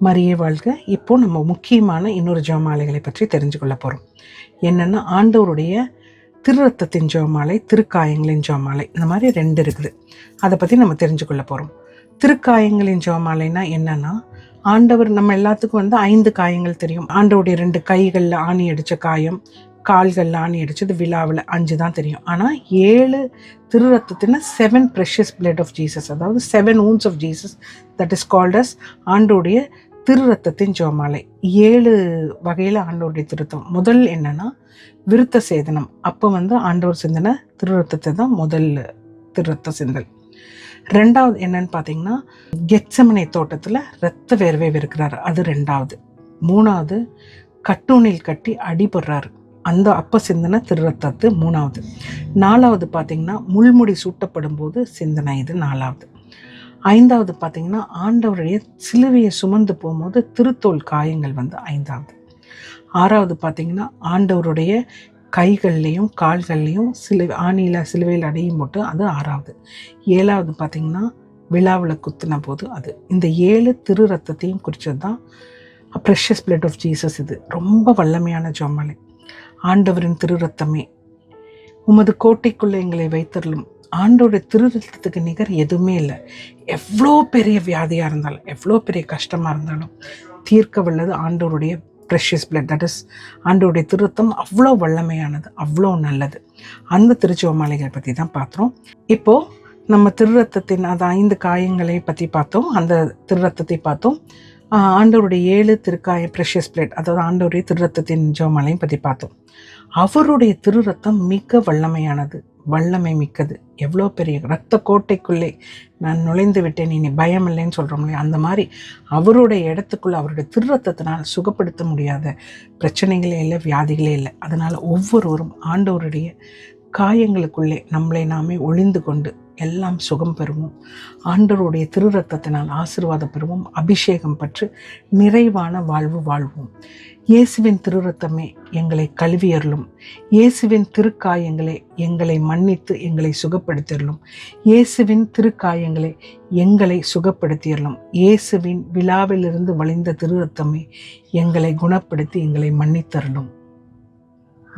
மரியே வாழ்க. இப்போ நம்ம முக்கியமான இன்னொரு ஜெபமாலைகளை பற்றி தெரிஞ்சு கொள்ள போகிறோம் என்னென்னா ஆண்டவருடைய திருரத்தத்தின் ஜெபமாலை திருக்காயங்களின் ஜெபமாலை இந்த மாதிரி ரெண்டு இருக்குது. அதை பற்றி நம்ம தெரிஞ்சு கொள்ள போகிறோம் திருக்காயங்களின் ஜெபமாலைனா என்னென்னா ஆண்டவர் நம்ம எல்லாத்துக்கும் வந்து ஐந்து காயங்கள் தெரியும். ஆண்டவருடைய ரெண்டு கைகளில் ஆணி அடித்த காயம் கால்கள்லாம் அடிச்சது விழாவில் அஞ்சு தான் தெரியும். ஆனால் ஏழு திருரத்தத்தின seven precious blood of Jesus அதாவது seven wounds of Jesus that is called as ஆண்டோடைய திருரத்தத்தின் ஜோமாலை. ஏழு வகையில் ஆண்டோருடைய திருத்தம். முதல் என்னன்னா விருத்த சேதனம். அப்போ வந்து ஆண்டவர் சிந்தனை திருரத்தத்தை தான் முதல் திருரத்த சிந்தல். ரெண்டாவது என்னன்னு பார்த்தீங்கன்னா கெச்சமனை தோட்டத்தில் இரத்த வேர்வை இருக்கிறார் அது ரெண்டாவது. மூணாவது கட்டூனில் கட்டி அடிபடுறாரு. அந்த அப்ப சிந்தனை திருரத்தத்து மூணாவது. நாலாவது பார்த்தீங்கன்னா முள்முடி சூட்டப்படும் போது சிந்தனை இது நாலாவது. ஐந்தாவது பார்த்தீங்கன்னா ஆண்டவருடைய சிலுவையை சுமந்து போகும்போது திருத்தோல் காயங்கள் வந்து ஐந்தாவது. ஆறாவது பார்த்தீங்கன்னா ஆண்டவருடைய கைகள்லேயும் கால்கள்லேயும் சிலு ஆணியில் சிலுவையில் அடையும் போட்டு அது ஆறாவது. ஏழாவது பார்த்தீங்கன்னா விழாவில் குத்தின போது அது. இந்த ஏழு திரு ரத்தத்தையும் குறித்தது தான் ப்ரெஷஸ் பிளட் ஆஃப் ஜீசஸ் இது. ரொம்ப வல்லமையான ஜோமலை ஆண்டவரின் திரு ரத்தமே உமது கோட்டைக்குள்ளே எங்களை வைத்தரலும் ஆண்டோட திரு ரத்தத்துக்கு நிகர் எதுவுமே இல்லை. எவ்வளோ பெரிய வியாதியாக இருந்தாலும் எவ்வளோ பெரிய கஷ்டமாக இருந்தாலும் தீர்க்க வல்லது ஆண்டோருடைய ப்ரெஷியஸ் பிளட் தட் இஸ் ஆண்டோடைய திருத்தம் அவ்வளோ வல்லமையானது அவ்வளோ நல்லது. அந்த திருச்சிவமாலைகள் பற்றி தான் பார்த்துறோம் இப்போது நம்ம திருரத்தத்தின் அது ஐந்து காயங்களை பற்றி பார்த்தோம். அந்த திருரத்தத்தை பார்த்தோம். ஆண்டவருடைய ஏழு திருக்காய ப்ரெஷியஸ் பிளேட் அதாவது ஆண்டவருடைய திருரத்தத்தின் ஜோமாலையும் பற்றி பார்த்தோம். அவருடைய திருரத்தம் மிக வல்லமையானது வல்லமை மிக்கது. எவ்வளோ பெரிய ரத்த கோட்டைக்குள்ளே நான் நுழைந்து விட்டேன் இனி பயம் இல்லைன்னு சொல்கிறோம் இல்லையா? அந்த மாதிரி அவருடைய இடத்துக்குள்ளே அவருடைய திருரத்தத்தினால் சுகப்படுத்த முடியாத பிரச்சனைகளே இல்லை வியாதிகளே இல்லை. அதனால் ஒவ்வொருவரும் ஆண்டவருடைய காயங்களுக்குள்ளே நம்மளை நாமே ஒளிந்து கொண்டு எல்லாம் சுகம் பெறுவோம். ஆண்டவருடைய திருரத்தத்தினால் ஆசீர்வாதம் பெறுவோம். அபிஷேகம் பற்று நிறைவான வாழ்வு வாழ்வோம். இயேசுவின் திருரத்தமே எங்களை கழுவியறலும் இயேசுவின் திருக்காயங்களே எங்களை மன்னித்து எங்களை சுகப்படுத்தியறலும் இயேசுவின் திருக்காயங்களே எங்களை சுகப்படுத்தியறலும் இயேசுவின் விழாவிலிருந்து வழிந்த திருரத்தமே எங்களை குணப்படுத்தி எங்களை மன்னித்தரலும்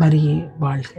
மரியே வாழ்க.